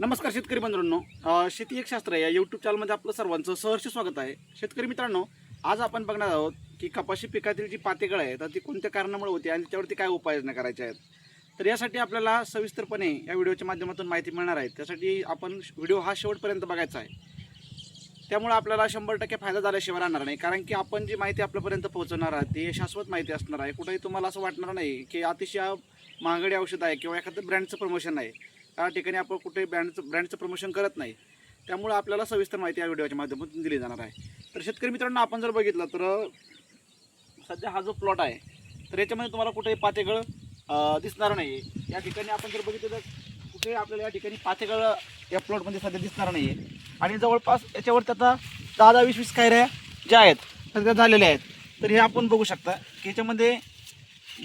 नमस्कार शेतकरी बंधूंनो. शेती एक शास्त्र या यूट्यूब चॅनलमध्ये आपलं सर्वांचं सहर्ष स्वागत आहे. शेतकरी मित्रांनो आज आपण बघणार आहोत की कपाशी पिकातील जी पातेगळ आहे तर ती कोणत्या कारणामुळे होती आणि त्यावरती काय उपाययोजना करायच्या आहेत? तर यासाठी आपल्याला सविस्तरपणे या व्हिडिओच्या माध्यमातून माहिती मिळणार आहे. त्यासाठी आपण व्हिडिओ हा शेवटपर्यंत बघायचा आहे. त्यामुळे आपल्याला शंभर टक्के फायदा झाल्याशिवाय राहणार नाही. कारण की आपण जी माहिती आपल्यापर्यंत पोहोचवणार आहात ती शाश्वत माहिती असणार आहे. कुठेही तुम्हाला असं वाटणार नाही की अतिशय महागडी औषध आहे किंवा एखादं ब्रँडचं प्रमोशन आहे. त्या ठिकाणी आपण कुठे ब्रँडचं ब्रँडचं प्रमोशन करत नाही. त्यामुळे आपल्याला सविस्तर माहिती या व्हिडिओच्या माध्यमातून दिली जाणार आहे. तर शेतकरी मित्रांनो आपण जर बघितलं तर सध्या हा जो प्लॉट आहे तर याच्यामध्ये तुम्हाला कुठेही पातेगळ दिसणार नाही या ठिकाणी आपण जर बघितलं तर कुठे आपल्याला या ठिकाणी पातेगळ या प्लॉटमध्ये सध्या दिसणार नाही आहे आणि जवळपास याच्यावर आता दहा दहा वीस वीस कायऱ्या ज्या आहेत सध्या झालेल्या आहेत. तर हे आपण बघू शकता की याच्यामध्ये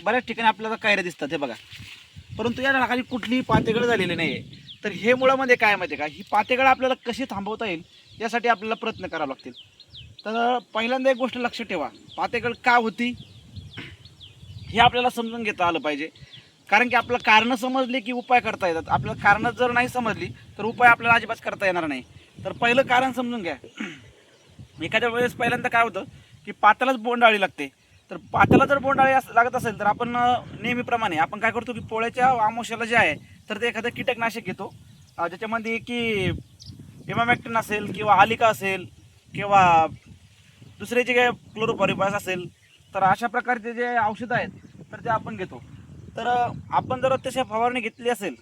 बऱ्याच ठिकाणी आपल्याला कायऱ्या दिसतात. हे बघा. परंतु या झाडाखाली कुठलीही पातेगळ झालेली नाही आहे तर हे मुळामध्ये काय माहिती आहे का? ही पातेगळ आपल्याला कशी थांबवता येईल यासाठी आपल्याला प्रयत्न करावे लागतील. तर पहिल्यांदा एक गोष्ट लक्षात ठेवा. पातेगळ का होती? हे आपल्याला समजून घेता आलं पाहिजे. कारण की आपलं कारणं समजली की उपाय करता येतात. आपल्याला कारणं जर नाही समजली तर उपाय आपल्याला अजिबात करता येणार नाही. तर पहिलं कारण समजून घ्या. एखाद्या वेळेस पहिल्यांदा काय होतं की पात्यालाच बोंडाळी लागते. तर पात्याला जर बोंडाळी लागत असेल तर आपण नेहमीप्रमाणे आपण काय करतो की पोळ्याच्या आमोशाला जे आहे तर ते एखादं कीटकनाशक घेतो. ज्याच्यामध्ये की एमामॅक्टिन असेल किंवा आलिका असेल किंवा दुसरे जे काही क्लोरोपॉरिपास असेल तर अशा प्रकारचे जे औषधं आहेत तर ते आपण घेतो. तर आपण जर तशा फवारणी घेतली असेल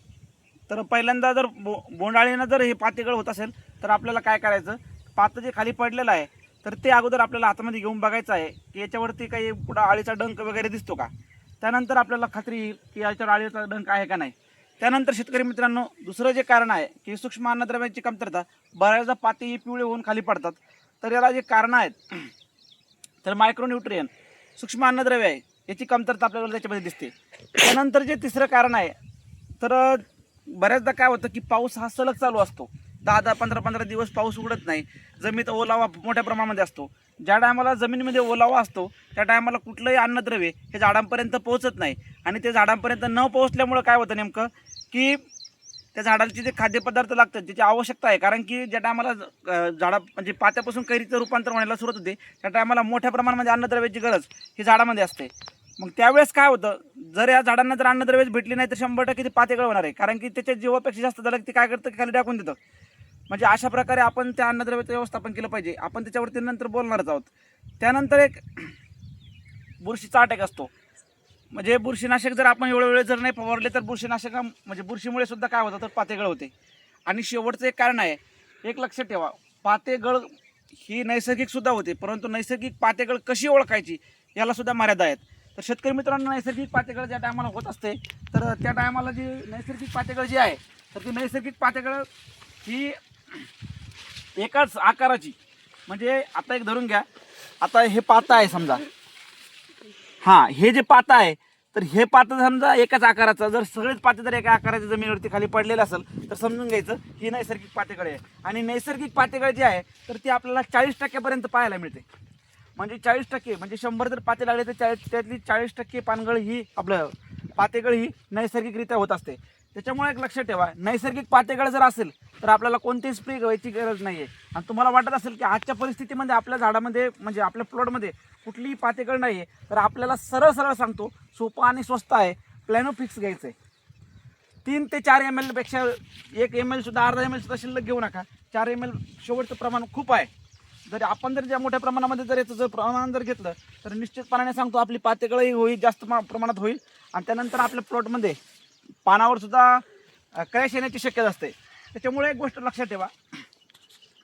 तर पहिल्यांदा जर बो बोंडाळीनं जर हे पातेगळ होत असेल तर आपल्याला काय करायचं? पातं जे खाली पडलेलं आहे तर ते अगोदर आपल्याला हातामध्ये घेऊन बघायचं आहे की याच्यावरती काही पुढं आळीचा डंक वगैरे दिसतो का? त्यानंतर आपल्याला खात्री येईल की याच्यावर आळीचा डंक आहे का नाही. त्यानंतर शेतकरी मित्रांनो दुसरं जे कारण आहे की सूक्ष्म अन्नद्रव्याची कमतरता बऱ्याचदा पाते ही पिवळे होऊन खाली पडतात. तर याला जे कारणं आहेत तर मायक्रोन्यूट्रियन सूक्ष्म अन्नद्रव्य आहे याची कमतरता आपल्याला त्याच्यामध्ये दिसते. त्यानंतर जे तिसरं कारण आहे तर बऱ्याचदा काय होतं की पाऊस हा सलग चालू असतो. दहा दहा पंधरा पंधरा दिवस पाऊस उघडत नाही. जमिनीत ओलावा मोठ्या प्रमाणामध्ये असतो. ज्या टायमाला जमिनीमध्ये ओलावा असतो त्या टायमाला कुठलंही अन्नद्रव्य हे झाडांपर्यंत पोहोचत नाही. आणि ते झाडांपर्यंत न पोहोचल्यामुळं काय होतं नेमकं? की त्या झाडाचे जे खाद्यपदार्थ लागतात त्याची आवश्यकता आहे कारण की ज्या टायमाला झाडा म्हणजे पात्यापासून कैरीचं रूपांतर होण्याला सुरुवात होते त्या टायमाला मोठ्या प्रमाणामध्ये अन्नद्रव्याची गरज ही झाडामध्ये असते. मग त्यावेळेस काय होतं? जर या झाडांना जर अन्नद्रव्य भेटली नाही तर शंभर टक्के ते पाते होणार आहे. कारण की त्याच्या जीवापेक्षा जास्त झालं की ते काय करतं? की खाली टाकून देतं. म्हणजे अशा प्रकारे आपण त्या अन्नद्रव्याचं व्यवस्थापन केलं पाहिजे. आपण त्याच्यावरती नंतर बोलणारच आहोत. त्यानंतर एक बुरशीचा अटॅक असतो. म्हणजे बुरशीनाशक जर आपण एवढ्या वेळ जर नाही फवारले तर बुरशीनाशक म्हणजे बुरशीमुळे सुद्धा काय होतं तर पातेगळ होते. आणि शेवटचं एक कारण आहे एक लक्षात ठेवा पातेगळ ही नैसर्गिक सुद्धा होते परंतु नैसर्गिक पातेगळ कशी ओळखायची याला सुद्धा मर्यादा आहेत. तर शेतकरी मित्रांनो नैसर्गिक पातेगळ ज्या टायमाला होत असते तर त्या टायमाला जी नैसर्गिक पातेगळ जी आहे तर ती नैसर्गिक पातेगळ ही एकाच आकाराची. म्हणजे आता एक धरून घ्या. आता हे पाता आहे समजा. हां हे जे पाता आहे तर हे पातं समजा एकाच आकाराचं. जर सगळेच पाते जर एका आकाराच्या जमिनीवरती खाली पडलेलं असेल तर समजून घ्यायचं ही नैसर्गिक पातेकडे आहे आणि नैसर्गिक पातेगळ जी आहे तर ती आपल्याला चाळीस टक्क्यापर्यंत पाहायला मिळते. म्हणजे चाळीस टक्के म्हणजे शंभर जर पाते लागले तर चाळीस त्यातली चाळीस टक्के पानगळ ही आपलं पातेगळ ही नैसर्गिकरित्या होत असते. त्याच्यामुळे एक लक्षात ठेवा. नैसर्गिक पातेगळ जर असेल तर आपल्याला कोणतीही स्प्रे घ्यायची गरज नाही आहे आणि तुम्हाला वाटत असेल की आजच्या परिस्थितीमध्ये आपल्या झाडामध्ये म्हणजे आपल्या प्लॉटमध्ये कुठलीही पातेगळ नाही आहे तर आपल्याला सरळ सरळ सांगतो सोपं आणि स्वस्त आहे प्लॅनो फिक्स घ्यायचं आहे तीन ते चार एम एलपेक्षा एक एम एलसुद्धा अर्धा एम एलसुद्धा शिल्लक घेऊ नका. चार एम एल शेवटचं प्रमाण खूप आहे. जर आपण जर ज्या मोठ्या प्रमाणामध्ये जर याचं जर प्रमाण जर घेतलं तर निश्चितपणाने सांगतो आपली पातेगळही होईल जास्त मा- प्रमाणात होईल. आणि त्यानंतर आपल्या प्लॉटमध्ये पानावर सुद्धा क्रॅश येण्याची शक्यता असते. त्याच्यामुळे एक गोष्ट लक्षात ठेवा.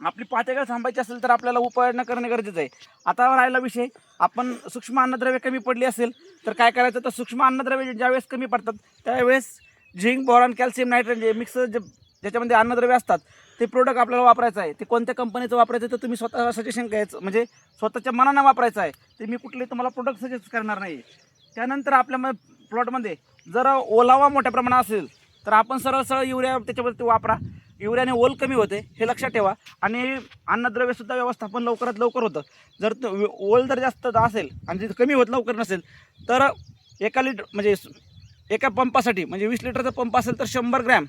आपली पातेगळ थांबायची असेल तर आपल्याला उपाययोजना करणे गरजेचं आहे. आता राहिला विषय. आपण सूक्ष्म अन्नद्रव्य कमी पडली असेल तर काय करायचं? तर सूक्ष्म अन्नद्रव्य ज्यावेळेस कमी पडतात त्यावेळेस झिंक बोरॉन कॅल्शियम नायट्रोजन जे मिक्स जे ज्याच्यामध्ये अन्नद्रव्य असतात ते प्रोडक्ट आपल्याला वापरायचं आहे. ते कोणत्या कंपनीचं वापरायचं आहे तर तुम्ही स्वतः सजेशन घ्यायचं. म्हणजे स्वतःच्या मनानं वापरायचं आहे. ते मी कुठले तुम्हाला प्रोडक्ट सजेस्ट करणार नाही त्यानंतर आपल्या प्लॉटमध्ये जर ओलावा मोठ्या प्रमाणात असेल तर आपण सरळ सरळ युरिया त्याच्यावरती वापरा. युरियाने ओल कमी होते हे लक्षात ठेवा. आणि अन्नद्रव्यसुद्धा व्यवस्थापन लवकरात लवकर होतं. जर ओल जर जास्त असेल आणि जर कमी होत लवकर नसेल तर एका लिटर म्हणजे एका पंपासाठी म्हणजे वीस लिटरचा पंप असेल तर शंभर ग्रॅम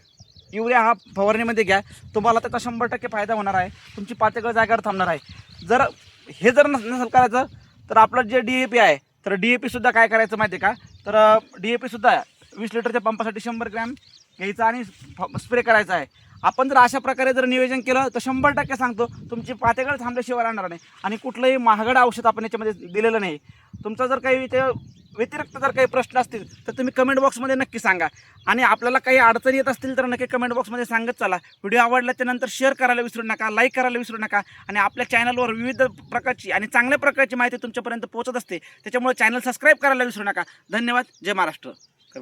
युरिया हा फवारणीमध्ये घ्या. तुम्हाला त्याचा शंभर टक्के फायदा होणार आहे. तुमची पातेगळ जागेवर थांबणार आहे. जर हे जर नस नसेल करायचं तर आपलं जे डी ए पी आहे तर डी ए पीसुद्धा काय करायचं माहिती आहे का? तर डी ए पीसुद्धा वीस लिटरच्या पंपासाठी शंभर ग्रॅम घ्यायचा आणि स्प्रे करायचा आहे. आपण जर अशा प्रकारे जर नियोजन केलं तर शंभर टक्के सांगतो तुमची पातेकडे थांबल्याशिवाय राहणार नाही आणि कुठलंही महागड औषध आपण याच्यामध्ये दिलेलं नाही. तुमचा जर काही ते व्यतिरिक्त जर काही प्रश्न असतील तर तुम्ही कमेंट बॉक्समध्ये नक्की सांगा. आणि आपल्याला काही अडचणी येत असतील तर नक्की कमेंट बॉक्समध्ये सांगत चला. व्हिडिओ आवडला त्यानंतर शेअर करायला विसरू नका लाईक करायला विसरू नका. आणि आपल्या चॅनलवर विविध प्रकारची आणि चांगल्या प्रकारची माहिती तुमच्यापर्यंत पोहोचत असते त्याच्यामुळे चॅनल सबस्क्राईब करायला विसरू नका. धन्यवाद. जय महाराष्ट्र.